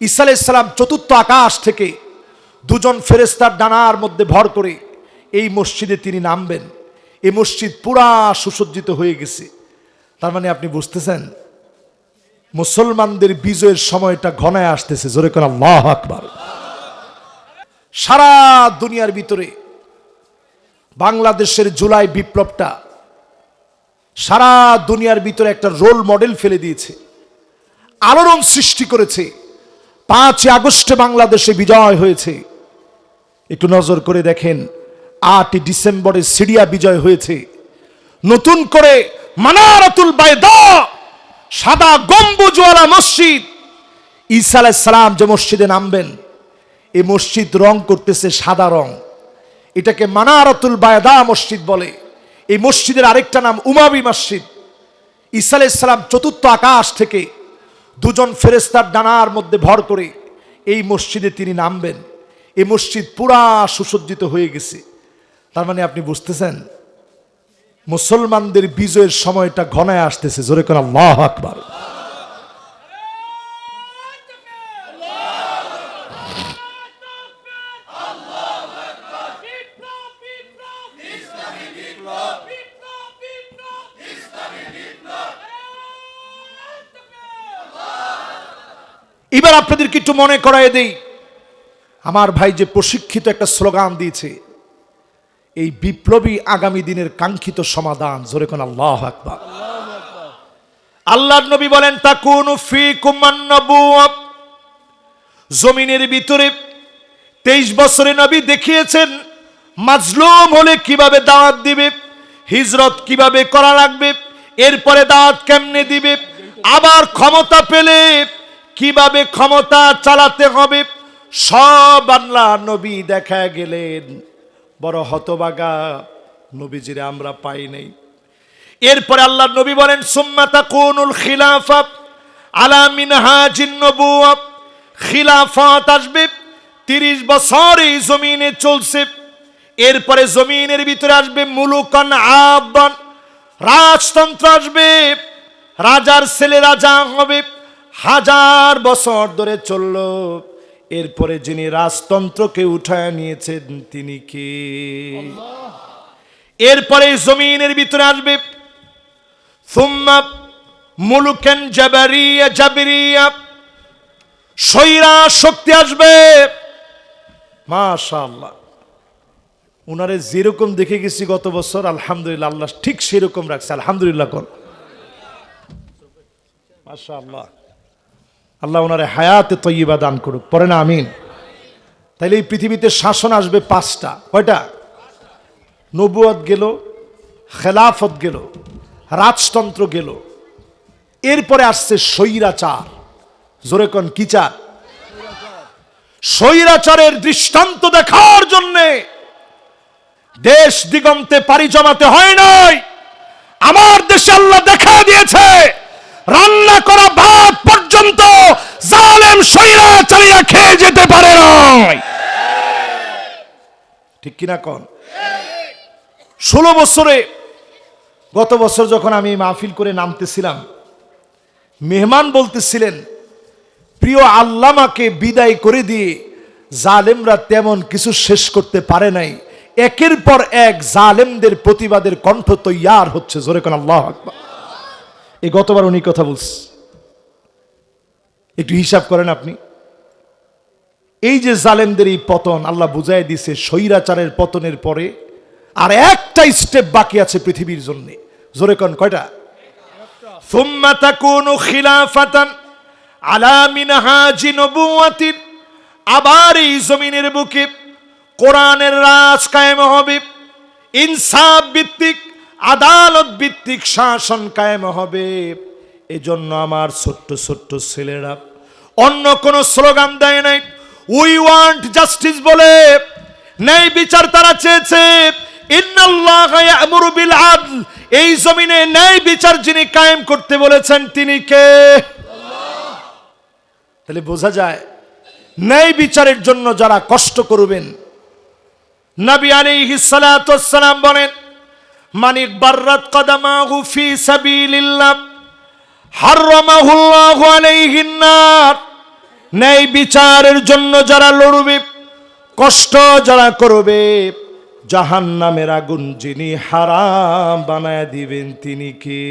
ঈসা ইসলাম চতুর্থ আকাশ থেকে দুজন ফেরেস্তার ডানার মধ্যে ভর করে এই মসজিদে তিনি নামবেন। এই মসজিদ পুরা সুসজ্জিত হয়ে গেছে। তার মানে আপনি বুঝতেছেন? মুসলমানদের বিজয়ের সময়টা ঘনায় আসতেছে। জোরে কোন আল্লাহ আকবার। সারা দুনিয়ার ভিতরে বাংলাদেশের জুলাই বিপ্লবটা সারা দুনিয়ার ভিতরে একটা রোল মডেল ফেলে দিয়েছে। আলোড়ন সৃষ্টি করেছে। পাঁচই আগস্টে বাংলাদেশে বিজয় হয়েছে। একটু নজর করে দেখেন, আটই ডিসেম্বরে সিরিয়া বিজয় হয়েছে। নতুন করে মানারাতুল বায়দা সাদা গম্বুজওয়ালা মসজিদ। ঈসা সালাম যে মসজিদে নামবেন এই মসজিদ রং করতেছে সাদা রং। এটাকে মানারাতুল বায়দা মসজিদ বলে। এই মসজিদের আরেকটা নাম উমাবি মসজিদ। ঈসা সালাম চতুর্থ আকাশ থেকে দুজন ফেরেস্তার ডানার মধ্যে ভর করে এই মসজিদে তিনি নামবেন। এই মসজিদ পুরা সুসজ্জিত হয়ে গেছে। তার মানে আপনি বুঝতেছেন? মুসলমানদের বিজয়ের সময়টা ঘনায় আসতেছে। জোরে কোন, আল্লাহ আকবার বিপ্লব বিপ্লব ইসলামী বিপ্লব বিপ্লব বিপ্লব ইসলামী বিপ্লব এবার আপনাদেরকে একটু মনে করায় দেই। আমার ভাই যে প্রশিক্ষিত একটা স্লোগান দিয়েছে, এই বিপ্লবী আগামী দিনের কাঙ্ক্ষিত সমাধান, জোরে কোন আল্লাহ আকবার। আল্লাহর নবী বলেন, তাকুন ফি জমিনের ভিতরে তেইশ বছরে নবী দেখিয়েছেন, মাজলুম হলে কীভাবে দাওয়াত দিবে? হিজরত কীভাবে করা লাগবে? এরপরে দাওয়াত কেমনে দিবে? আবার ক্ষমতা পেলে কীভাবে ক্ষমতা চালাতে হবে? সব আল্লাহ নবী দেখা গেলেন। বড় হতবাগা। নবীজিরে আমরা পাই নাই। এরপরে আল্লাহ নবী বলেন সুম্মাতা কোনুল খিলাফা আলা মিনহাজিন নবুয়া খিলাফত আসবে, তিরিশ বছর এই জমিনে চলছে। এরপরে জমিনের ভিতরে আসবে মুলুকান আব্বান। রাজতন্ত্র আসবে, রাজার ছেলে রাজা হবে। হাজার বছর ধরে চলল। এরপরে যিনি রাজতন্ত্রকে উঠায় নিয়েছেন তিনি কে? এরপরে জমিনের ভিতরে আসবে। মুলুকেন জাবারিয়া জাবরিয়া। সৈরা শক্তি আসবে। মাশাআল্লাহ। উনারে যেরকম দেখে গেছি গত বছর আলহামদুলিল্লাহ আল্লাহ ঠিক সেরকম রাখছে। আলহামদুলিল্লাহ কর। মাশাআল্লাহ। আল্লাহ ওনারে হায়াতে তৈবা দান করুক। পরে না, আমিন। তাইলে এই পৃথিবীতে শাসন আসবে পাঁচটা। কয়টা? নবুয়াত গেল, খেলাফত গেল, রাজতন্ত্র গেল। এরপরে আসছে স্বৈরাচার। জোরে কন, কি চার? স্বৈরাচারের দৃষ্টান্ত দেখার জন্যে দেশ দিগন্তে পারি জমাতে হয় নাই। আমার দেশে আল্লাহ দেখা দিয়েছে, রান্না করা ভাত পর্যন্ত জালেম স্বৈরাচারীরা খেয়ে যেতে পারে নাই। ঠিক কিনা কন? ষোলো বছরে, গত বছর যখন আমি মাহফিল করে নামতেছিলাম, মেহমান বলতেছিলেন, প্রিয় আল্লামাকে বিদায় করে দিয়ে জালেমরা তেমন কিছু শেষ করতে পারে নাই। একের পর এক জালেমদের প্রতিবাদের কণ্ঠ তৈয়ার হচ্ছে। জোরে কোন আল্লাহ এই গতবার উনি কথা বলছে। একটু হিসাব করেন আপনি এই যে জালেমদের এই পতন আল্লাহ বুঝাই দিছে স্বৈরাচারের পতনের পরে আর একটা স্টেপ বাকি আছে পৃথিবীর জন্য জোরে কন কয়টা ثم تكون خلافة على منهاج نبوة আবার এই জমিনের বুকে কোরআনের রাজ কায়েম হবে ইনসাফ ভিত্তিক আদালত ভিত্তিক শাসন কায়েম হবে এজন্য আমার ছোট্ট ছোট্ট ছেলেরা অন্য কোন স্লোগান দেয় নাই। উই ওয়ান্ট জাস্টিস বলে ন্যায় বিচার তারা চেয়েছে। এই জমিনে ন্যায় বিচার যিনি কায়েম করতে বলেছেন, তিনি কে? তাহলে বোঝা যায়, ন্যায় বিচারের জন্য যারা কষ্ট করবেন, নবী সালাতু বলেন মানিক বাররাত কদামাহু ফি সাবিলিল্লাহ, হাররামাহুল্লাহু আলাইহিন নার। ন্যায় বিচারের জন্য যারা লড়বে, কষ্ট যারা করবে জাহান নামের আগুন যিনি হারাম বানায় দিবেন তিনি কে?